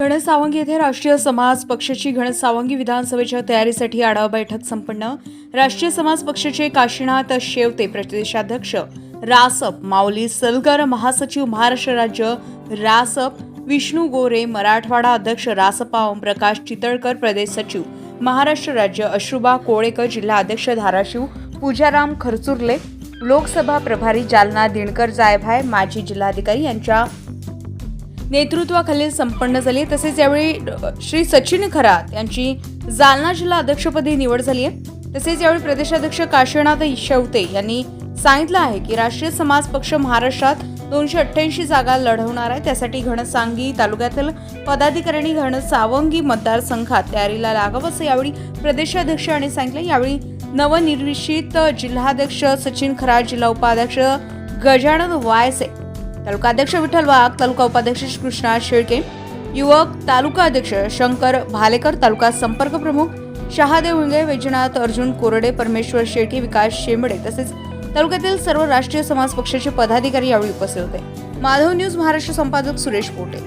घनसावंगी येथे राष्ट्रीय समाज पक्षाची घनसावंगी विधानसभेच्या तयारीसाठी आढावा बैठक संपन्न. राष्ट्रीय समाज पक्षाचे काशीनाथ शेवते प्रदेशाध्यक्ष. रासप माऊली सलगर महासचिव महाराष्ट्र राज्य. रासप विष्णू गोरे मराठवाडा अध्यक्ष रासपा ओमप्रकाश चितळकर प्रदेश सचिव. महाराष्ट्र राज्य अश्रुबा कोळेकर जिल्हा अध्यक्ष धाराशिव. पूजाराम खरचुर्ले लोकसभा प्रभारी जालना दिणकर जायभाय माजी जिल्हाधिकारी यांच्या नेतृत्वाखाली संपन्न झाली तसेच यावेळी श्री सचिन खरात यांची जालना जिल्हा अध्यक्षपदी निवड झाली आहे. तसेच यावेळी प्रदेशाध्यक्ष काशीनाथ शेवते यांनी सांगितलं आहे की राष्ट्रीय समाज पक्ष महाराष्ट्रात दोनशे अठ्ठ्याऐंशी जागा लढवणार आहे. त्यासाठी घनसांगी तालुक्यातील पदाधिकाऱ्यांनी घनसावंगी मतदारसंघात तयारीला लागावं असं यावेळी प्रदेशाध्यक्ष यांनी सांगितलं. यावेळी नवनिर्विशित जिल्हाध्यक्ष सचिन खरात जिल्हा उपाध्यक्ष गजानन वायसे तालुका अध्यक्ष विठ्ठल वाघ तालुका उपाध्यक्ष कृष्णा शेळके युवक तालुका अध्यक्ष शंकर भालेकर तालुका संपर्क प्रमुख शहादेव हिंगे वैजनाथ अर्जुन कोरडे परमेश्वर शेळके विकास शेंबडे तसेच तालुक्यातील सर्व राष्ट्रीय समाज पक्षाचे पदाधिकारी यावेळी उपस्थित होते. माधव न्यूज महाराष्ट्र संपादक सुरेश पोटे.